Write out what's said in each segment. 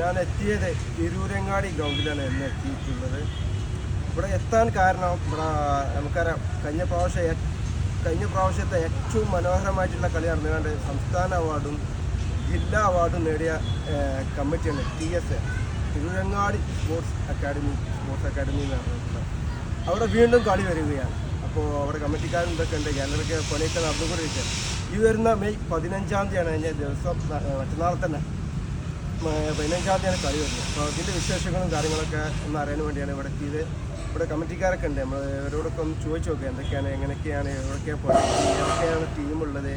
ഞാൻ എത്തിയത് തിരൂരങ്ങാടി ഗ്രൗണ്ടിലാണ് ഇന്ന് എത്തിയിട്ടുള്ളത്. ഇവിടെ എത്താൻ കാരണം ഇവിടെ നമുക്കറിയാം കഴിഞ്ഞ പ്രാവശ്യം കഴിഞ്ഞ പ്രാവശ്യത്തെ ഏറ്റവും മനോഹരമായിട്ടുള്ള കളി നടന്നുകൊണ്ട് സംസ്ഥാന അവാർഡും ജില്ലാ അവാർഡും നേടിയ കമ്മിറ്റിയാണ് T S A. Tirurangadi sports academy sports academy എന്ന് പറഞ്ഞിട്ടുള്ളത് അവിടെ വീണ്ടും കളി വരികയാണ്. അപ്പോൾ അവിടെ കമ്മിറ്റിക്കാരും ഇതൊക്കെ ഉണ്ട്. ഗാലറിക്ക് പണിയൊക്കെ നടന്നുകൊണ്ടിരിക്കുകയാണ്. ഈ വരുന്ന മെയ് പതിനഞ്ചാം തീയതിയാണ് കഴിഞ്ഞ ദിവസം മറ്റന്നാൾ തന്നെ. പതിനഞ്ചാം തീയതിയാണ് കളി വരുന്നത്. അപ്പോൾ അതിന്റെ വിശേഷങ്ങളും കാര്യങ്ങളൊക്കെ ഒന്ന് അറിയാൻ വേണ്ടിയാണ് ഇവിടെ ഇത് ഇവിടെ കമ്മിറ്റിക്കാരൊക്കെ ഉണ്ട്. നമ്മൾ ഇവരോടൊക്കെ ഒന്ന് ചോദിച്ചു നോക്കുക എന്തൊക്കെയാണ് എങ്ങനെയൊക്കെയാണ് എവിടെയൊക്കെയാണ് പോയത് ഏതൊക്കെയാണ് ടീമുള്ളത്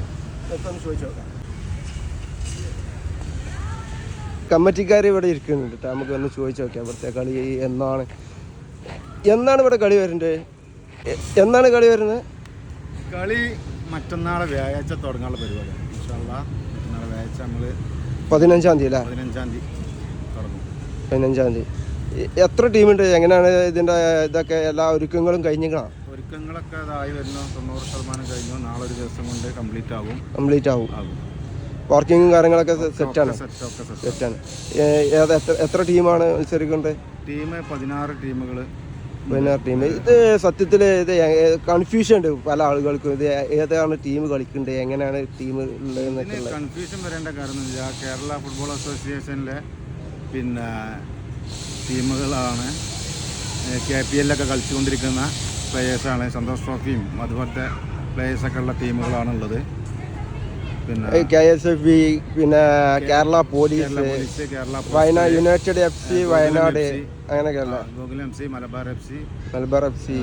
ഇതൊക്കെ ഒന്ന് ചോദിച്ചു നോക്കാം. കമ്മിറ്റിക്കാർ ഇവിടെ ഇരിക്കുന്നുണ്ട്. നമുക്ക് ഒന്ന് ചോദിച്ചു നോക്കാം. ഇവിടുത്തെ കളി എന്നാണ്. എന്നാണ് ഇവിടെ കളി വരുന്നത്? എന്നാണ് കളി വരുന്നത്? കളി മറ്റന്നാളെ വ്യാഴാഴ്ച തുടങ്ങാനുള്ള പരിപാടിയാണ്. മറ്റന്നാളെ വ്യാഴാഴ്ച നമ്മൾ പതിനഞ്ചാം തീയതി അല്ലേ? പതിനഞ്ചാം തീയതി തുടങ്ങും പതിനഞ്ചാം തീയതി. എത്ര ടീമുണ്ട്? എങ്ങനെയാണ് ഇതിന്റെ ഇതൊക്കെ എല്ലാ ഒരുക്കങ്ങളും കഴിഞ്ഞിക്കണം? ഒരുക്കങ്ങളൊക്കെ ഇതായി വരുന്നു. തൊണ്ണൂറ് ശതമാനം കഴിഞ്ഞു. നാളെ ഒരു ദിവസം കൊണ്ട് കംപ്ലീറ്റ് ആകും. കംപ്ലീറ്റ് ആവും ആകും. പാർക്കിങ്ങും കാര്യങ്ങളൊക്കെ സെറ്റാണ് സെറ്റ് ഒക്കെ സെറ്റ് സെറ്റാണ് ഏത് എത്ര എത്ര ടീമാണ് മത്സരിക്കുന്നത്? ടീം പതിനാറ് ടീമുകൾ പതിനാറ് ടീം ഇത് സത്യത്തിൽ ഇത് കൺഫ്യൂഷൻ ഉണ്ട് പല ആളുകൾക്കും. ഇത് ഏതാണ് ടീം കളിക്കേണ്ടത് എങ്ങനെയാണ് ടീം ഉള്ളതെന്നൊക്കെ കൺഫ്യൂഷൻ വരേണ്ട കാരണം കേരള ഫുട്ബോൾ അസോസിയേഷനിലെ പിന്നെ ടീമുകളാണ് കെ പി എല്ലൊക്കെ കളിച്ചുകൊണ്ടിരിക്കുന്ന പ്ലേയേഴ്സാണ് സന്തോഷ് ട്രോഫിയും അതുപോലത്തെ പ്ലേയേഴ്സൊക്കെ ഉള്ള ടീമുകളാണ് ഉള്ളത് പിന്നെ കെ എസ് എഫ് ബി പിന്നെ Kerala police Wayanad united F C Wayanad അങ്ങനെയൊക്കെയല്ല? C Malabar F C Malabar F C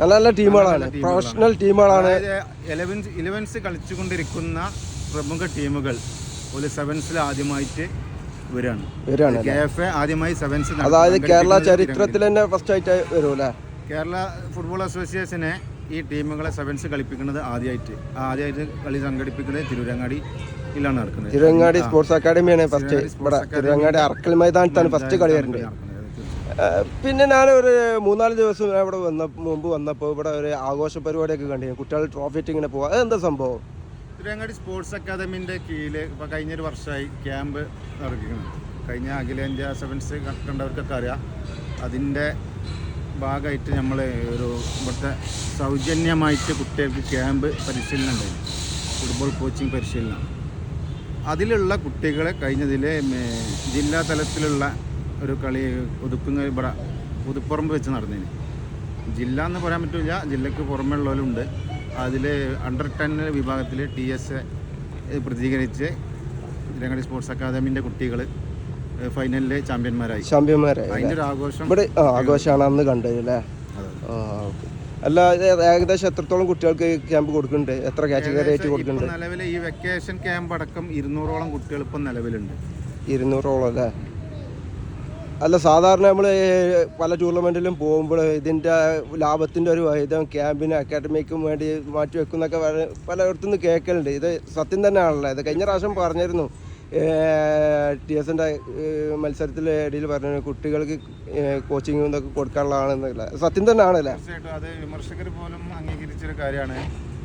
നല്ല നല്ല ടീമുകളാണ്. പ്രൊഫഷണൽ ടീമുകളാണ്. ഇലവൻസ് കളിച്ചുകൊണ്ടിരിക്കുന്ന പ്രമുഖ ടീമുകൾ ഒരു സെവൻസിൽ ആദ്യമായിട്ട് വരാണ്. വരാണ് ആദ്യമായി സെവൻസ് അതായത് കേരള ചരിത്രത്തിൽ തന്നെ ഫസ്റ്റ് ആയിട്ട് വരൂല്ലേ? കേരള ഫുട്ബോൾ അസോസിയേഷനെ ഈ ടീമുകളെ സെവൻസ് കളിപ്പിക്കുന്നത് ആദ്യമായിട്ട് ആദ്യമായിട്ട് കളി സംഘടിപ്പിക്കുന്നത് തിരൂരങ്ങാടിയിലാണ് നടക്കുന്നത്. തിരുവങ്ങാടി സ്പോർട്സ് അക്കാഡമിയാണ് ഫസ്റ്റ് ഇവിടെ തിരുവങ്ങാടി അറക്കൽ മൈതാനത്താണ് ഫസ്റ്റ് കളി വരുന്നത്. പിന്നെ ഞാൻ ഒരു മൂന്നാൽ ദിവസം ഇവിടെ വന്ന മുമ്പ് വന്നപ്പോൾ ഇവിടെ ഒരു ആഘോഷ പരിപാടിയൊക്കെ കണ്ടു കുട്ടികൾ ട്രോഫി ഇങ്ങനെ പോവാ. അതെന്താ സംഭവം? തിരുവങ്ങാടി സ്പോർട്സ് അക്കാദമിന്റെ കീഴിൽ ഇപ്പോൾ കഴിഞ്ഞൊരു വർഷമായി ക്യാമ്പ് നടക്കുന്നു കഴിഞ്ഞ അഖിലേന്ത്യാ സെവൻസ് കണ്ടവർക്കൊക്കെ അറിയാം. അതിന്റെ ഭാഗമായിട്ട് നമ്മൾ ഒരു ഇവിടുത്തെ സൗജന്യമായിട്ട് കുട്ടികൾക്ക് ക്യാമ്പ് പരിശീലനം ഉണ്ടായിരുന്നു ഫുട്ബോൾ കോച്ചിങ് പരിശീലനം. അതിലുള്ള കുട്ടികളെ കഴിഞ്ഞതിലെ ജില്ലാ തലത്തിലുള്ള ഒരു കളി ഒതുക്കുന്ന ഇവിടെ പുതുപ്പറമ്പ് വെച്ച് നടന്നതിന് ജില്ല എന്ന് പറയാൻ പറ്റില്ല ജില്ലക്ക് പുറമേ ഉള്ളവരുണ്ട് അതിൽ അണ്ടർ ടെൻ വിഭാഗത്തിൽ ടി എസ് പ്രതികരിച്ച് ഇരങ്ങടി സ്പോർട്സ് അക്കാദമിന്റെ കുട്ടികൾ ഫൈനലിൽ ചാമ്പ്യന്മാരായി. ചാമ്പ്യന്മാരായി അതിന്റെ ഒരു ആഘോഷം ഇവിടെ ആ ആഘോഷമാണ് അന്ന് കണ്ടത് അല്ലേ? ആ ഓക്കെ. അല്ല ഇത് ഏകദേശം എത്രത്തോളം കുട്ടികൾക്ക് ക്യാമ്പ് കൊടുക്കുന്നുണ്ട്? എത്ര കാറ്റഗറി ആയിട്ട് കൊടുക്കുന്നുണ്ട് ഇപ്പം നിലവിൽ ഈ വെക്കേഷൻ ക്യാമ്പ് അടക്കം ഇരുന്നൂറോളം കുട്ടികൾ ഇപ്പം നിലവിലുണ്ട്. ഇരുന്നൂറോളം അല്ലേ? അല്ല സാധാരണ നമ്മൾ പല ടൂർണമെന്റിലും പോകുമ്പോൾ ഇതിന്റെ ലാഭത്തിന്റെ ഒരു വൈദ്യം ക്യാമ്പിന് അക്കാഡമിക്കും വേണ്ടി മാറ്റി വെക്കുന്നൊക്കെ പലയിടത്തുനിന്ന് കേൾക്കലുണ്ട്. ഇത് സത്യം തന്നെയാണല്ലോ. ഇത് കഴിഞ്ഞ പ്രാവശ്യം പറഞ്ഞിരുന്നു. ടി എസിന്റെ മത്സരത്തിൽ ഇടയിൽ പറഞ്ഞു കുട്ടികൾക്ക് കോച്ചിങ് ഇതൊക്കെ കൊടുക്കാനുള്ളതാണെന്നില്ല? സത്യം തന്നെയാണല്ലേ? തീർച്ചയായിട്ടും. അത് വിമർശകർ പോലും അംഗീകരിച്ചൊരു കാര്യമാണ്.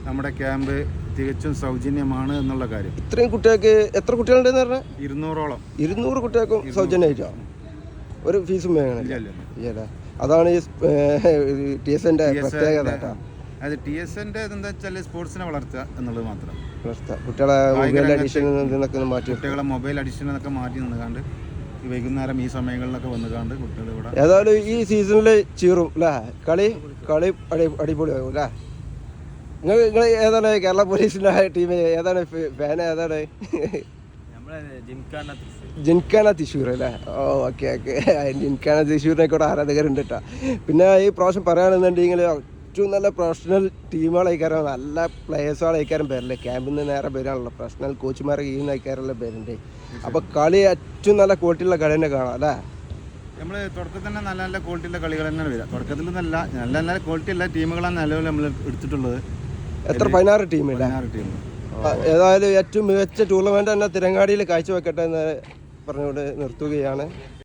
നമ്മുടെ ക്യാമ്പ് തികച്ചും സൗജന്യമാണ് എന്നുള്ള കാര്യം. ഇത്രയും കുട്ടികൾക്ക് എത്ര കുട്ടികളുണ്ടെന്ന് പറഞ്ഞാൽ ഇരുന്നൂറോളം. ഇരുന്നൂറ് കുട്ടികൾക്കും സൗജന്യമായിട്ടോ? ഒരു ഫീസും വേണം അതാണ് ഈ ടി എസിന്റെ പ്രത്യേകത കേട്ടോ. അത് ടി എസ് എന്റെ എന്താ വെച്ചാൽ സ്പോർട്സിനെ വളർത്തുക എന്നുള്ളത് മാത്രം. കുട്ടികളെ മൊബൈൽ അഡിഷൻ. കുട്ടികളെ മൊബൈൽ അഡിഷൻ എന്നൊക്കെ മാറ്റി നിന്നുകാണ്ട് ഈ വൈകുന്നേരം ഈ സമയങ്ങളിലൊക്കെ വന്നുകാണ്ട് കുട്ടികൾ ഇവിടെ ഏതായാലും ഈ സീസണിൽ ചീറും അല്ലേ കളി കളി അടി അടിപൊളിയാകും അല്ലേ നിങ്ങൾ നിങ്ങൾ ഏതാണ് കേരള പോലീസിന്റെ ടീം ഏതാണ് ഫാൻ ഏതാണ്? ജിൻഖാന തൃശ്ശൂർ. അല്ലേ ഓ ഓക്കെ ഓക്കെ. ജിൻഖാന തൃശ്ശൂരിനെ കൂടെ ആരാധകരുണ്ട് കേട്ടോ പിന്നെ ഈ പ്രാവശ്യം പറയുകയാണെന്നുണ്ടെങ്കിൽ ഏറ്റവും നല്ല പ്രൊഫഷണൽ ടീമുകളായിക്കാരം നല്ല പ്ലേയേഴ്സുകളായിക്കാരം പേരില്ലേ ക്യാമ്പിൽ നിന്ന് നേരെ പേരാണല്ലോ പ്രൊഫഷണൽ കോച്ചുമാരെ ഈ നയിക്കാറുള്ള പേരുണ്ട് അപ്പോൾ കളി ഏറ്റവും നല്ല ക്വാളിറ്റിയുള്ള കളി തന്നെ കാണാം അല്ലേ? നമ്മൾ തുടക്കത്തിൽ തന്നെ നല്ല നല്ല ക്വാളിറ്റിയുള്ള കളികൾ തന്നെയാണ് വരിക. തുടക്കത്തിൽ നല്ല നല്ല നല്ല ക്വാളിറ്റി ഉള്ള ടീമുകളാണ് നിലവിൽ നമ്മൾ എടുത്തിട്ടുള്ളത്. എത്ര? പതിനാറ് ടീമില്ല പതിനാറ് ടീം ഏതായാലും ഏറ്റവും മികച്ച ടൂർണമെന്റ് തന്നെ തിരങ്ങാടിയിൽ കാഴ്ചവെക്കട്ടെ എന്ന് പറഞ്ഞുകൊണ്ട് നിർത്തുകയാണ്.